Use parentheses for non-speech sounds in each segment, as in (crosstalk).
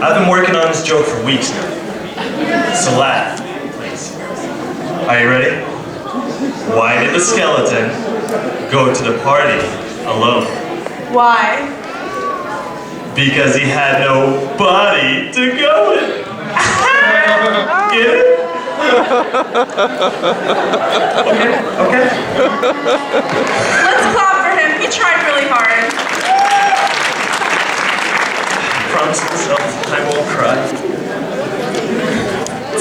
I've been working on this joke for weeks now. So laugh, please. Are you ready? Why did the skeleton go to the party alone? Why? Because he had no body to go with. (laughs) Get it? okay, okay. Let's clap for him. He tried really hard. Promise myself I won't cry.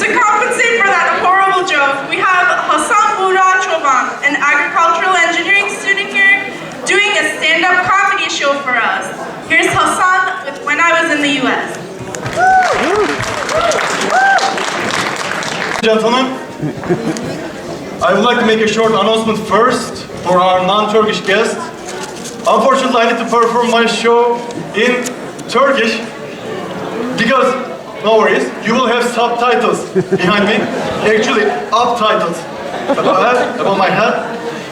To compensate for that horrible joke, we have Hassan Burak Choban, an agricultural engineering student here, doing a stand-up comedy show for us. Here's Hassan with When I Was in the U.S. Gentlemen, I would like to make a short announcement first for our non-Turkish guests. Unfortunately, I need to perform my show in Turkish no worries, you will have subtitles behind me. Actually, subtitles above above my head.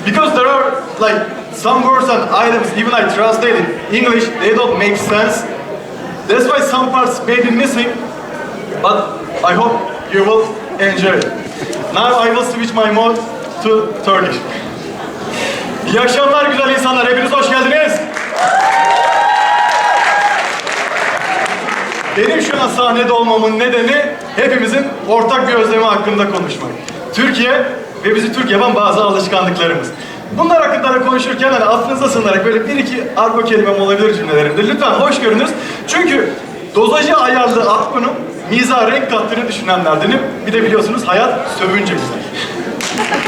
Because there are like some words and items, even I translated English, they don't make sense. That's why some parts may be missing, but I hope you will enjoy it. Now I will switch my mode to Turkish. İyi akşamlar güzel insanlar, hepiniz hoş geldiniz. Benim şu an sahnede olmamın nedeni hepimizin ortak bir özlemi hakkında konuşmak. Türkiye ve bizi Türk yapan bazı alışkanlıklarımız. Bunlar hakkında da konuşurken hani aklınıza sığınarak böyle bir iki argo kelimem olabilir cümlelerimde. Lütfen hoş görünüz. Çünkü dozajı ayarlı Akbu'nun miza renk kattığını düşünenlerdenim. Bir de biliyorsunuz hayat sövünce güzel.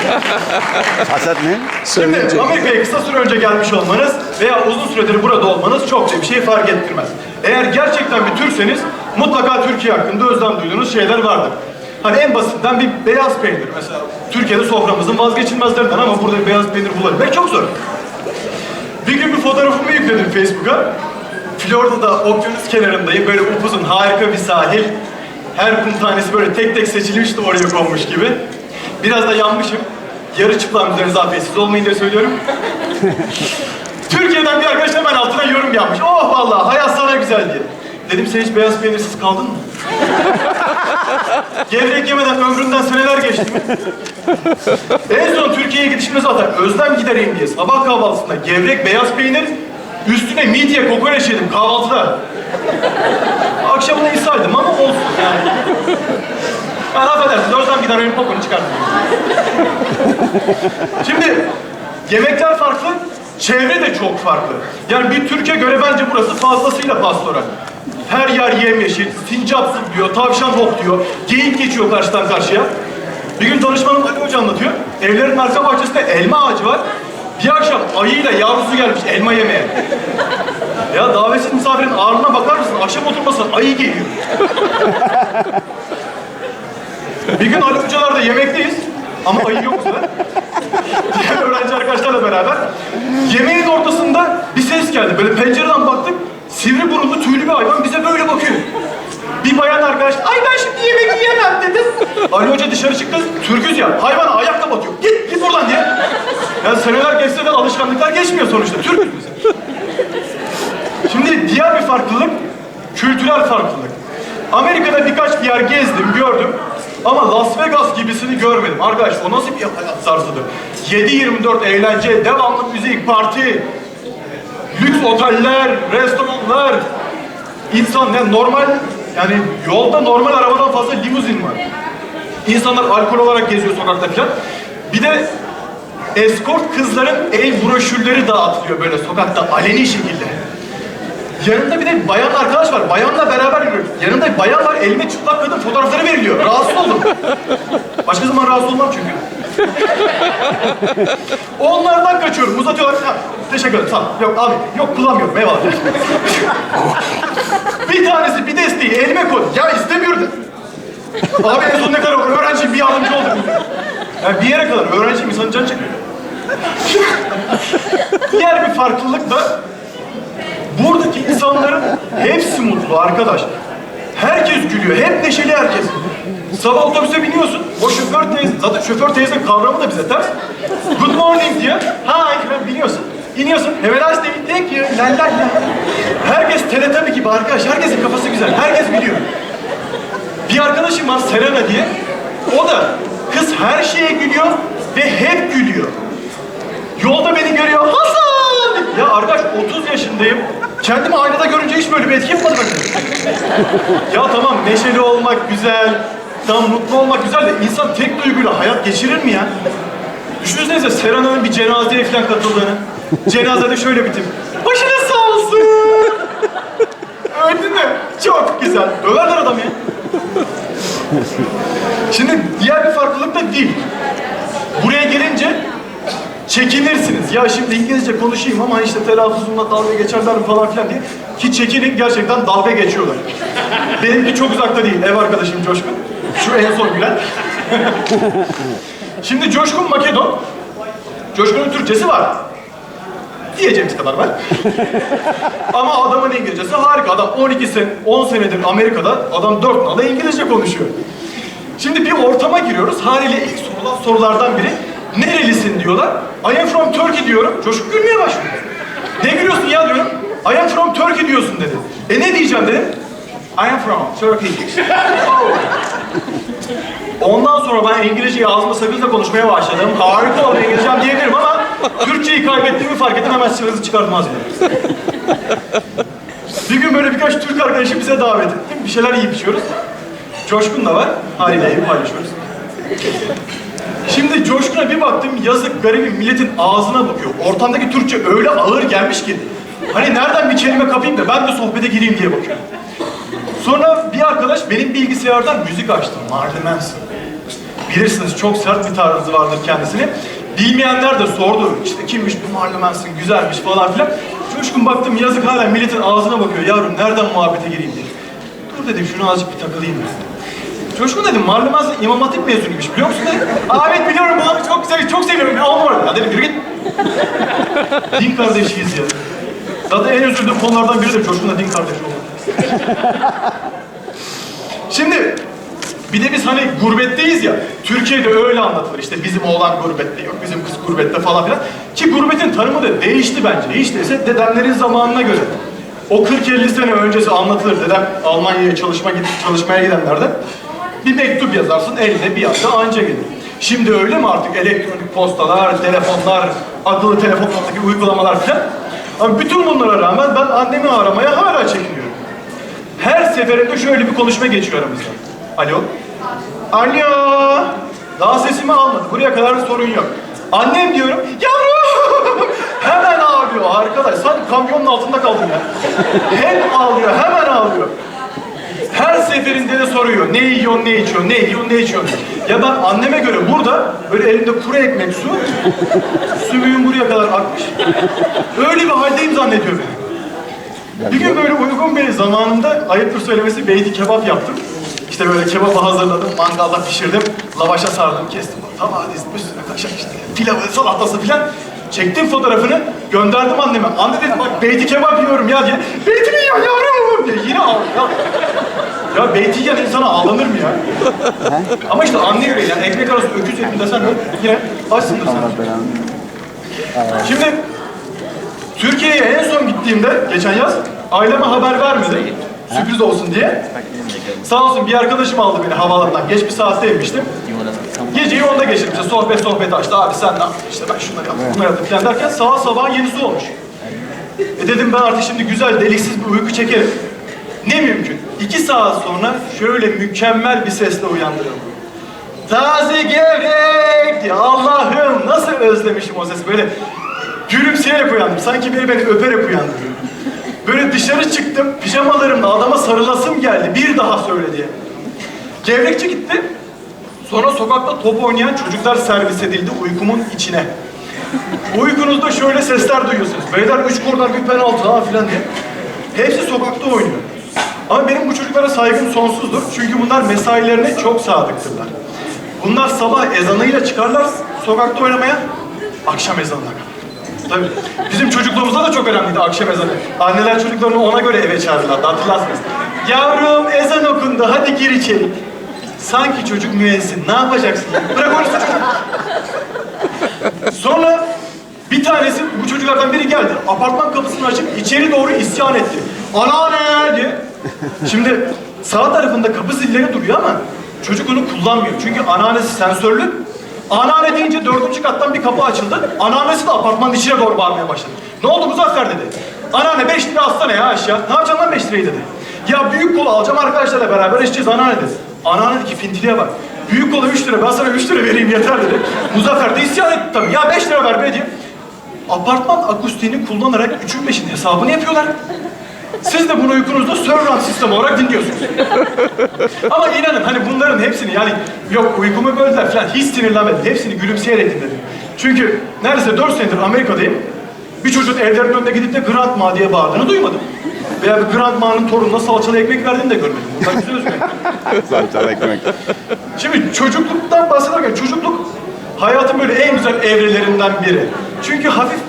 (laughs) Hasat ne? Şimdi Amerika'ya kısa süre önce gelmiş olmanız veya uzun süredir burada olmanız çok bir şey fark ettirmez. Eğer gerçekten bir Türkseniz mutlaka Türkiye hakkında özlem duyduğunuz şeyler vardır. Hani en basitinden bir beyaz peynir mesela. Türkiye'de soframızın vazgeçilmezlerinden ama burada bir beyaz peynir bulabilmek çok zor. Bir gün bir fotoğrafımı yükledim Facebook'a. Florida'da okyanus kenarındayım. Böyle upuzun harika bir sahil. Her kum tanesi böyle tek tek seçilmiş de oraya konmuş gibi. Biraz da yanmışım. Yarı çıplağım üzerinize afiyetsiz olmayın diye söylüyorum. (laughs) Türkiye'den bir arkadaş hemen altına yorum yapmış. Oh vallahi hayat sana güzel diye. Dedim sen hiç beyaz peynirsiz kaldın mı? Gevrek yemeden ömründen seneler geçti mi? En son Türkiye'ye gidişimde zaten özlem gidereyim diye sabah kahvaltısında gevrek beyaz peynir, üstüne midye kokoreç yedim kahvaltıda. Akşamına ishaydım ama olsun yani. Yani affedersiniz özlem gidereyim kokunu çıkarttım. Şimdi yemekler farklı, çevre de çok farklı. Yani bir Türkiye göre bence burası fazlasıyla pastoral. Her yer yemyeşil, sincap zıplıyor, tavşan hopluyor, geyik geçiyor karşıdan karşıya. Bir gün danışmanım Ali Hoca anlatıyor. Evlerin arka bahçesinde elma ağacı var. Bir akşam ayıyla yavrusu gelmiş elma yemeye. Ya davetsiz misafirin ağrına bakar mısın? Akşam oturmasın ayı geliyor. Bir gün Ali Hocalar'da yemekteyiz. Ama ayı yok sefer. Diğer öğrenci arkadaşlarla beraber. Yemeğin ortasında bir ses geldi. Böyle pencereden baktık. Sivri burunlu tüylü bir hayvan bize böyle bakıyor. Bir bayan arkadaş, ay ben şimdi yemek yiyemem dedi. Ali Hoca dışarı çıktı, türküz ya. Hayvana ayakla batıyor. Git, git buradan diye. Yani seneler geçse de alışkanlıklar geçmiyor sonuçta. Türküz biz. Şimdi diğer bir farklılık, kültürel farklılık. Amerika'da birkaç bir yer gezdim, gördüm. Ama Las Vegas gibisini görmedim. Arkadaş o nasıl bir hayat tarzıdır? 7-24 eğlence, devamlı müzik, parti, lüks oteller, restoranlar. İnsan yani normal, yani yolda normal arabadan fazla limuzin var. İnsanlar alkol olarak geziyor sokakta falan. Bir de eskort kızların ev broşürleri dağıtılıyor böyle sokakta aleni şekilde. Yanında bir de bayan arkadaş var. Bayanla beraber yürüyoruz. Yanında bir bayan var. Elime çıplak kadın fotoğrafları veriliyor. Rahatsız oldum. Başka zaman rahatsız olmam çünkü. Onlardan kaçıyorum. Uzatıyorlar. Ha, teşekkür ederim. Ol. Yok abi. Yok kullanmıyorum. Eyvallah. bir tanesi bir desteği elime koy. Ya istemiyorum. Abi en son ne kadar? Öğrenciyim bir yardımcı oldum. Yani bir yere kadar. Öğrenciyim. insanın canı çekiyor. Diğer bir farklılık da Buradaki insanların hepsi mutlu arkadaş. Herkes gülüyor. Hep neşeli herkes. Sabah otobüse biniyorsun. O şoför teyze, zaten şoför teyze kavramı da bize ters. Good morning diye. Ha biniyorsun. İniyorsun. Have a nice day. Thank you. La la la. Herkes teletabi gibi arkadaş. Herkesin kafası güzel. Herkes biliyor. Bir arkadaşım var Serena diye. O da kız her şeye gülüyor ve hep gülüyor. Yolda beni görüyor. Hasan! Ya arkadaş 30 yaşındayım. Kendimi aynada görünce hiç böyle bir etki yapmadı bende. ya tamam neşeli olmak güzel. Tamam mutlu olmak güzel de insan tek duyguyla hayat geçirir mi ya? Düşünsenize Serena'nın bir cenazeye falan katıldığını. Cenazede şöyle bir tip. Başınız sağ olsun. Öldün mü? Çok güzel. Döverler adam ya. Şimdi diğer bir farklılık da dil. Buraya gelince çekinirsiniz. Ya şimdi İngilizce konuşayım ama işte telaffuzumla dalga geçerler mi falan filan diye. Ki çekinin gerçekten dalga geçiyorlar. Benimki çok uzakta değil. Ev arkadaşım Coşkun. Şu en son gülen. (laughs) şimdi Coşkun Makedon. Coşkun'un Türkçesi var. Diyeceğimiz kadar var. Ama adamın İngilizcesi harika. Adam 12 sene, 10 senedir Amerika'da. Adam 4 nala İngilizce konuşuyor. Şimdi bir ortama giriyoruz. Haliyle ilk sorulan sorulardan biri. Nerelisin diyorlar. I am from Turkey diyorum. Çocuk gülmeye başlıyor. Ne gülüyorsun ya diyorum. I am from Turkey diyorsun dedi. E ne diyeceğim dedim. I am from Turkey. Ondan sonra ben İngilizceyi ağzıma sakızla konuşmaya başladım. Harika oldu İngilizcem diyebilirim ama Türkçeyi kaybettiğimi fark ettim hemen hızlı çıkartmaz dedim. Bir gün böyle birkaç Türk arkadaşı bize davet ettim. Bir şeyler yiyip içiyoruz. Coşkun da var. Haliyle evi paylaşıyoruz. Coşkun'a bir baktım yazık garibim milletin ağzına bakıyor. Ortamdaki Türkçe öyle ağır gelmiş ki. Hani nereden bir kelime kapayım da ben de sohbete gireyim diye bakıyorum. Sonra bir arkadaş benim bilgisayardan müzik açtı. Marley Manson. Bilirsiniz çok sert bir tarzı vardır kendisine. Bilmeyenler de sordu. İşte kimmiş bu Marley Manson, güzelmiş falan filan. Coşkun baktım yazık hala milletin ağzına bakıyor. Yavrum nereden muhabbete gireyim diye. Dur dedim şunu azıcık bir takılayım dedim. Coşkun dedim Marley Manson İmam Hatip mezunuymuş biliyor musun dedim. Aa evet biliyorum bu abi çok güzel, çok seviyorum. Ya on numara. Ya dedim yürü git. (laughs) din kardeşiyiz ya. Zaten en üzüldüğüm konulardan biri de Coşkun'la din kardeşi olmak. Şimdi bir de biz hani gurbetteyiz ya. Türkiye'de öyle anlatılır. İşte bizim oğlan gurbette yok, bizim kız gurbette falan filan. Ki gurbetin tanımı da değişti bence. Hiç değilse dedemlerin zamanına göre. O 40-50 sene öncesi anlatılır. Dedem Almanya'ya çalışma çalışmaya gidenlerden bir mektup yazarsın eline bir hafta anca gelir. Şimdi öyle mi artık elektronik postalar, telefonlar, akıllı telefonlardaki uygulamalar filan. Ama bütün bunlara rağmen ben annemi aramaya hala çekiniyorum. Her seferinde şöyle bir konuşma geçiyor aramızda. Alo? Alo? Daha sesimi almadı. Buraya kadar sorun yok. Annem diyorum. Yavrum! (laughs) Hemen ağlıyor arkadaş. Sanki kamyonun altında kaldım ya. Hep ağlıyor, hemen ağlıyor. Her seferinde de soruyor. Ne yiyorsun, ne içiyorsun, ne yiyorsun, ne içiyorsun. Ya ben anneme göre burada böyle elimde kuru ekmek, su, sümüğüm buraya kadar akmış. Öyle bir haldeyim zannediyor beni. Bir gün böyle uygun bir zamanında ayıptır söylemesi beyti kebap yaptım. İşte böyle kebabı hazırladım, mangalda pişirdim, lavaşa sardım, kestim. Tabağa dizdim, üstüne kaşar işte. Pilavı, salatası filan. Çektim fotoğrafını, gönderdim anneme. Anne dedim bak beyti kebap yiyorum ya diye. Beyti mi yiyor yavrum diye. Yine ağlıyor. Ya, ya beyti insana ağlanır mı ya? Ama işte anne yüreği yani ekmek arası öküz yedim desen de yine açsındır sen. Şimdi Türkiye'ye en son gittiğimde geçen yaz aileme haber vermedi. Sürpriz olsun diye. Sağ olsun bir arkadaşım aldı beni havaalanından. Geç bir saatte inmiştim. Geceyi onda geçirdim. İşte sohbet sohbet açtı. Abi sen ne yaptın? İşte ben şunları yaptım, bunları yaptım falan derken sabah sabah yenisi olmuş. E dedim ben artık şimdi güzel deliksiz bir uyku çekerim. Ne mümkün. İki saat sonra şöyle mükemmel bir sesle uyandırıldım. Taze gevrek diye Allah'ım nasıl özlemişim o sesi böyle gülümseyerek uyandım. Sanki biri beni öperek uyandırıyor. Böyle dışarı çıktım pijamalarımla adama sarılasım geldi bir daha söyle diye. Gevrekçi gitti. Sonra sokakta top oynayan çocuklar servis edildi uykumun içine. Uykunuzda şöyle sesler duyuyorsunuz. Beyler üç korner bir penaltı ha filan diye. Hepsi sokakta oynuyor. Ama benim bu çocuklara saygım sonsuzdur. Çünkü bunlar mesailerine çok sadıktırlar. Bunlar sabah ezanıyla çıkarlar sokakta oynamaya, akşam ezanına. Tabii. Bizim çocukluğumuzda da çok önemliydi akşam ezanı. Anneler çocuklarını ona göre eve çağırırlardı hatırlarsınız. Yavrum ezan okundu hadi gir içeri. Sanki çocuk müezzin ne yapacaksın? Bırak çocuk. Sonra Bir tanesi bu çocuklardan biri geldi. Apartman kapısını açıp içeri doğru isyan etti. Anneanne diye. Şimdi sağ tarafında kapı zilleri duruyor ama çocuk onu kullanmıyor. Çünkü anneannesi sensörlü. Anneanne deyince dördüncü kattan bir kapı açıldı. Anneannesi de apartmanın içine doğru bağırmaya başladı. Ne oldu Muzaffer dedi. Anneanne beş lira atsana ya aşağı. Ne yapacaksın lan beş lirayı dedi. Ya büyük kola alacağım arkadaşlarla beraber içeceğiz anneanne dedi. Anneanne dedi ki fintiliğe bak. Büyük kola üç lira ben sana üç lira vereyim yeter dedi. Muzaffer de isyan etti tabii. Ya beş lira ver be diye. Apartman akustiğini kullanarak üçün beşin hesabını yapıyorlar. Siz de bunu uykunuzda surround sistem olarak dinliyorsunuz. Ama inanın hani bunların hepsini yani yok uykumu böldüler falan hiç sinirlenmedim. Hepsini gülümseyerek dinledim. Çünkü neredeyse 4 senedir Amerika'dayım. Bir çocuğun evlerinin önüne gidip de Grandma diye bağırdığını duymadım. Veya bir Grandma'nın torununa salçalı ekmek verdiğini de görmedim. Bunlar güzel özgürlük. Salçalı ekmek. Şimdi çocukluktan bahsederken çocukluk hayatın böyle en güzel evrelerinden biri. Çünkü hafif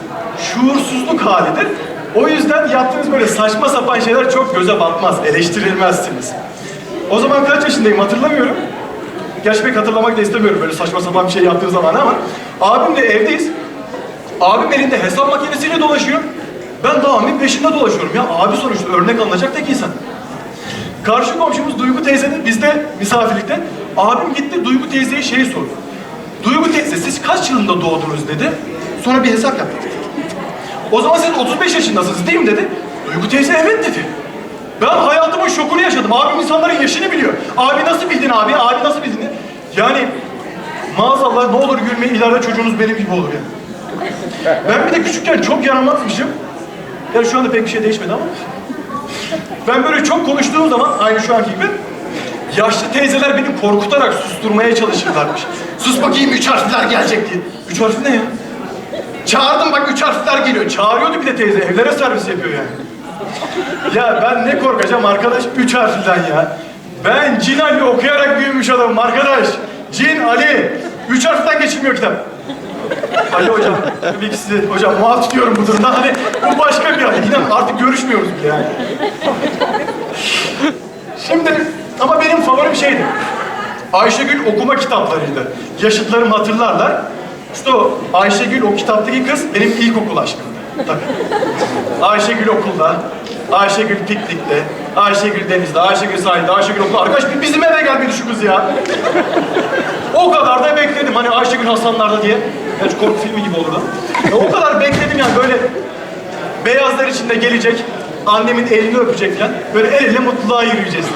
şuursuzluk halidir. O yüzden yaptığınız böyle saçma sapan şeyler çok göze batmaz, eleştirilmezsiniz. O zaman kaç yaşındayım hatırlamıyorum. Gerçi pek hatırlamak da istemiyorum böyle saçma sapan bir şey yaptığım zaman ama abimle evdeyiz. Abim elinde hesap makinesiyle dolaşıyor. Ben abimin peşinde dolaşıyorum. Ya abi sonuçta örnek alınacak tek insan. Karşı komşumuz Duygu teyzenin bizde misafirlikte. Abim gitti Duygu teyzeye şey sordu. Duygu teyze siz kaç yılında doğdunuz dedi. Sonra bir hesap yaptı. O zaman siz 35 yaşındasınız değil mi dedi. Duygu teyze evet dedi. Ben hayatımın şokunu yaşadım. Abim insanların yaşını biliyor. Abi nasıl bildin abi? Abi nasıl bildin? Yani maazallah ne olur gülmeyin ileride çocuğunuz benim gibi olur yani. Ben bir de küçükken çok yaramazmışım. Yani şu anda pek bir şey değişmedi ama. Ben böyle çok konuştuğum zaman aynı şu anki gibi yaşlı teyzeler beni korkutarak susturmaya çalışırlarmış. Sus bakayım üç harfler gelecek diye. Üç harfli ne ya? Çağırdım bak üç harfler geliyor. Çağırıyordu bir de teyze. Evlere servis yapıyor yani. Ya ben ne korkacağım arkadaş üç harfliden ya. Ben Cin Ali okuyarak büyümüş adamım arkadaş. Cin Ali. Üç harften geçilmiyor kitap. Ali hocam, tabii ki sizi hocam muaf tutuyorum bu durumda. Hani bu başka bir hal. İnan artık görüşmüyoruz bile yani. Şimdi ama benim favorim şeydi. Ayşegül okuma kitaplarıydı. Yaşıtlarım hatırlarlar. İşte o Ayşegül o kitaptaki kız benim ilkokul aşkımdı. Tabii. Ayşegül okulda, Ayşegül piknikte, Ayşegül denizde, Ayşegül sahilde, Ayşegül okulda. Arkadaş bizim eve gelmedi şu kız ya. O kadar da bekledim hani Ayşegül Hasanlar'da diye. Gerçi korku filmi gibi olurdu. O kadar bekledim yani böyle beyazlar içinde gelecek, annemin elini öpecek falan. Böyle el ele mutluluğa yürüyeceğiz.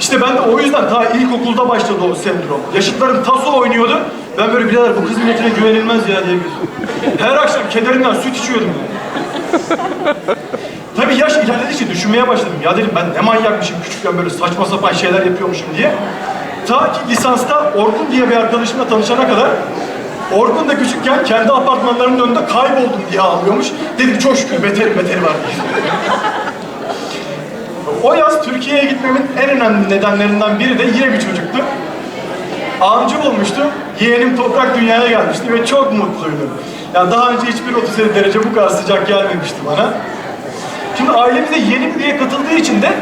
İşte ben de o yüzden ta ilkokulda başladı o sendrom. Yaşıtlarım taso oynuyordu. Ben böyle birader bu kız milletine güvenilmez ya diye gözüm. Her akşam kederinden süt içiyordum. Tabii yaş ilerledikçe düşünmeye başladım. Ya dedim ben ne manyakmışım küçükken böyle saçma sapan şeyler yapıyormuşum diye. Ta ki lisansta Orkun diye bir arkadaşımla tanışana kadar Orkun da küçükken kendi apartmanlarının önünde kayboldum diye ağlıyormuş. Dedim çok şükür beteri beteri var diye. O yaz Türkiye'ye gitmemin en önemli nedenlerinden biri de yine bir çocuktu. Amcı bulmuştu. Yeğenim toprak dünyaya gelmişti ve çok mutluydu. Yani daha önce hiçbir 37 derece bu kadar sıcak gelmemişti bana. Şimdi ailemize bir üye katıldığı için de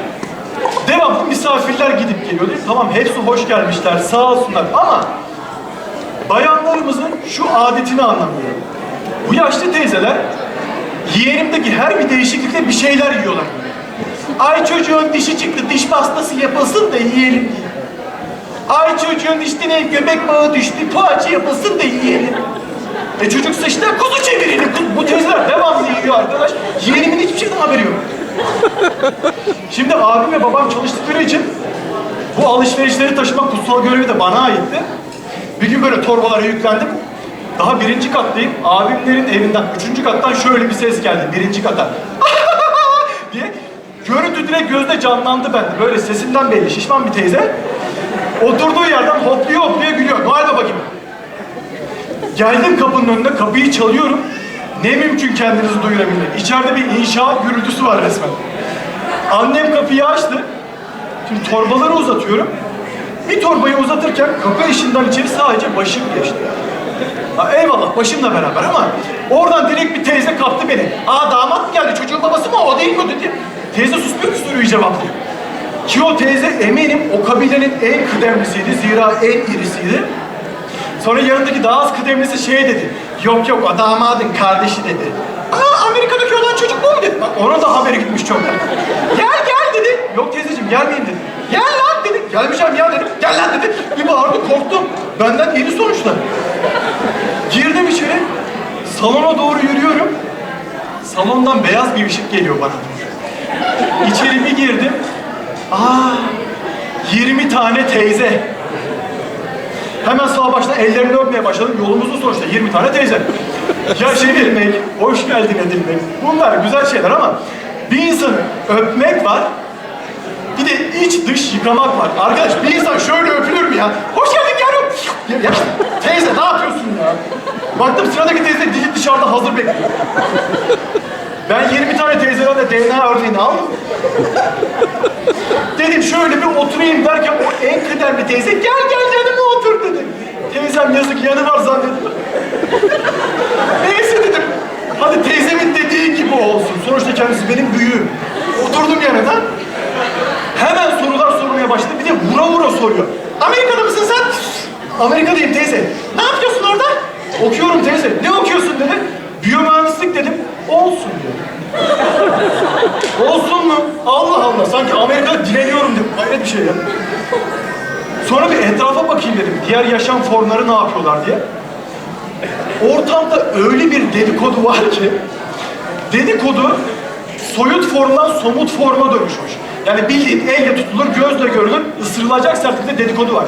devamlı misafirler gidip geliyordu. Tamam hepsi hoş gelmişler sağ olsunlar ama bayanlarımızın şu adetini anlamıyorum. Bu yaşlı teyzeler yeğenimdeki her bir değişiklikte bir şeyler yiyorlar. Ay çocuğun dişi çıktı, diş pastası yapılsın da yiyelim diye. Ay çocuğun dişine göbek bağı düştü, poğaça yapılsın da yiyelim. E çocuk sıçtı, kuzu çevirelim. Bu teyzeler devamlı yiyor arkadaş. Yeğenimin hiçbir şeyden haberi yok. Şimdi abim ve babam çalıştıkları için bu alışverişleri taşıma kutsal görevi de bana aitti. Bir gün böyle torbalara yüklendim. Daha birinci kattayım. Abimlerin evinden, üçüncü kattan şöyle bir ses geldi. Birinci kata. (laughs) Görüntü direkt gözde canlandı bende. Böyle sesinden belli. Şişman bir teyze. Oturduğu yerden hopluyor hopluyor gülüyor. Baba gibi. Geldim kapının önüne, kapıyı çalıyorum. Ne mümkün kendinizi duyurabilmek. İçeride bir inşaat gürültüsü var resmen. Annem kapıyı açtı. Şimdi torbaları uzatıyorum. Bir torbayı uzatırken kapı işinden içeri sadece başım geçti. Ha, eyvallah başımla beraber ama oradan direkt bir teyze kaptı beni. Aa damat geldi çocuğun babası mı o değil mi dedi. Teyze susmuyor ki soruyu cevaplıyor. Ki o teyze eminim o kabilenin en kıdemlisiydi. Zira en irisiydi. Sonra yanındaki daha az kıdemlisi şey dedi. Yok yok o damadın kardeşi dedi. Aa Amerika'daki olan çocuk bu mu dedi. Bak onun da haberi gitmiş çoktan. Gel gel dedi. Yok teyzeciğim gelmeyin dedi. Gel lan dedi. Gelmeyeceğim ya dedim. Gel lan dedi. Bir bağırdı korktum. Benden yeni sonuçta. Girdim içeri. Salona doğru yürüyorum. Salondan beyaz bir ışık geliyor bana. İçeri bir girdim. Aa 20 tane teyze. Hemen sağ başta ellerini öpmeye başladım. Yolumuzun sonuçta 20 tane teyze. Ya şey demek, hoş geldin edilmek. Bunlar güzel şeyler ama bir insanı öpmek var. Bir de iç dış yıkamak var. Arkadaş bir insan şöyle öpülür mü ya? Hoş geldin yavrum. Ya, ya teyze ne yapıyorsun ya? Baktım sıradaki teyze dili dışarıda hazır bekliyor. Ben 20 tane teyzeden de DNA örneğini aldım. Dedim şöyle bir oturayım derken o en kıdemli teyze gel gel yanıma otur dedi. Teyzem yazık yanı var zannettim. Neyse dedim. Hadi teyzemin dediği gibi olsun. Sonuçta kendisi benim büyüğüm. Oturdum yanına. Hemen sorular sormaya başladı. Bir de vura vura soruyor. Amerika'da mısın sen? Amerika'dayım teyze. Ne yapıyorsun orada? Okuyorum teyze. Ne okuyorsun dedi. Biyomühendislik dedim. Olsun diyor. Olsun mu? Allah Allah. Sanki Amerika'da direniyorum dedim. Hayret bir şey ya. Sonra bir etrafa bakayım dedim. Diğer yaşam formları ne yapıyorlar diye. Ortamda öyle bir dedikodu var ki dedikodu soyut formdan somut forma dönüşmüş. Yani bildiğin elle tutulur, gözle görülür, ısırılacak sertlikte dedikodu var.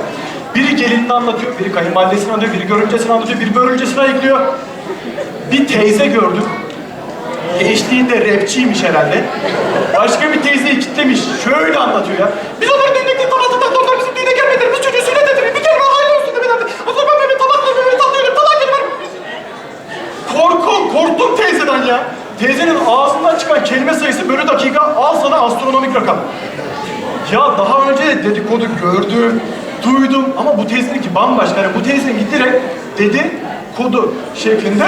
Biri gelinini anlatıyor, biri kayınvalidesini anlatıyor, biri görümcesini anlatıyor, biri börülcesini ayıklıyor. Bir teyze gördüm. Gençliğinde rapçiymiş herhalde. Başka bir teyzeyi kitlemiş. Şöyle anlatıyor ya. Biz onları dinlekte tabaktan onlar bizim düğüne gelmediler. Biz çocuğu sünnet edelim. Bir kere hayırlı olsun demelerdi. O zaman böyle tabakla böyle tatlıyla talak kelimem. Korkun, korktum teyzeden ya. Teyzenin ağzından çıkan kelime sayısı bölü dakika al sana astronomik rakam. Ya daha önce de dedikodu gördüm, duydum ama bu teyzeninki bambaşka. Yani bu teyzenin direkt dedi kodu şeklinde.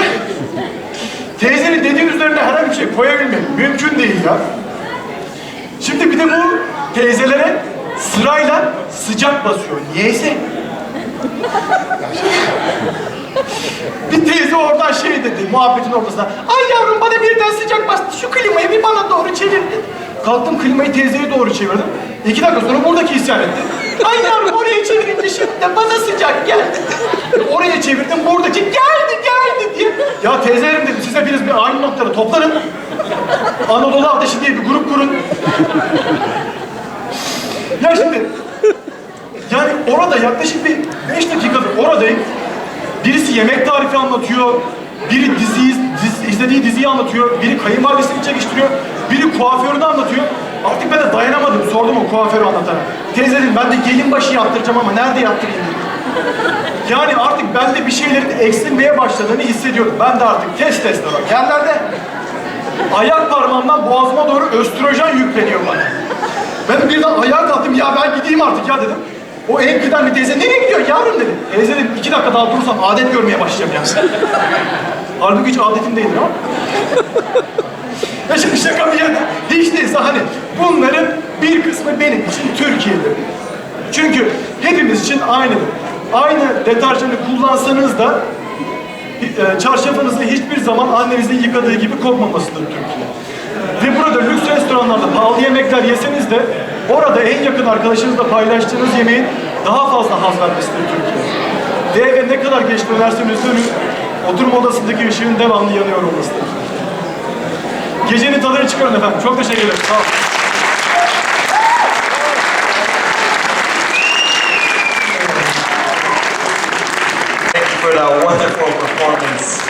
Teyzenin dediğin üzerine herhangi bir şey koyabilmek mümkün değil ya. Şimdi bir de bu teyzelere sırayla sıcak basıyor. Niyeyse. Bir teyze oradan şey dedi, muhabbetin ortasında. Ay yavrum bana birden sıcak bastı, şu klimayı bir bana doğru çevir. Kalktım klimayı teyzeye doğru çevirdim. İki dakika sonra buradaki isyan etti. Ay yavrum oraya çevirince şimdi de bana sıcak geldi. Oraya çevirdim buradaki geldi geldi diye. Ya teyzelerim dedim siz hepiniz bir aynı noktada toplanın. Anadolu Ateşi diye bir grup kurun. Ya şimdi yani orada yaklaşık bir beş dakikadır oradayım. Birisi yemek tarifi anlatıyor, biri diziyi, dizi, izlediği diziyi anlatıyor, biri kayınvalidesini çekiştiriyor, biri kuaförünü anlatıyor. Artık ben de dayanamadım, sordum o kuaförü anlatana. Teyze dedim, ben de gelin başı yaptıracağım ama nerede yaptırayım. Yani artık bende bir şeylerin eksilmeye başladığını hissediyorum. Ben de artık test test bak. Yerlerde ayak parmağımdan boğazıma doğru östrojen yükleniyor bana. Ben birden ayağa kalktım, ya ben gideyim artık ya dedim. O en kıdemli teyze, nereye gidiyor yavrum dedim. Teyze dedim, iki dakika daha durursam adet görmeye başlayacağım yani. Halbuki hiç adetim değildir ama. Ya şimdi şaka bir yana, hiç değilse hani bunların bir kısmı benim için Türkiye'de. Çünkü hepimiz için aynıdır. Aynı deterjanı kullansanız da e, çarşafınızı hiçbir zaman annenizin yıkadığı gibi kokmamasıdır Türkiye. Ve burada lüks restoranlarda pahalı yemekler yeseniz de orada en yakın arkadaşınızla paylaştığınız yemeğin daha fazla haz vermesidir Türkiye. Ve ne kadar geç dönerseniz dönün, oturma odasındaki ışığın devamlı yanıyor olmasıdır. Gecenin tadını çıkarın efendim. Çok teşekkür ederim. Sağ olun. For that wonderful performance.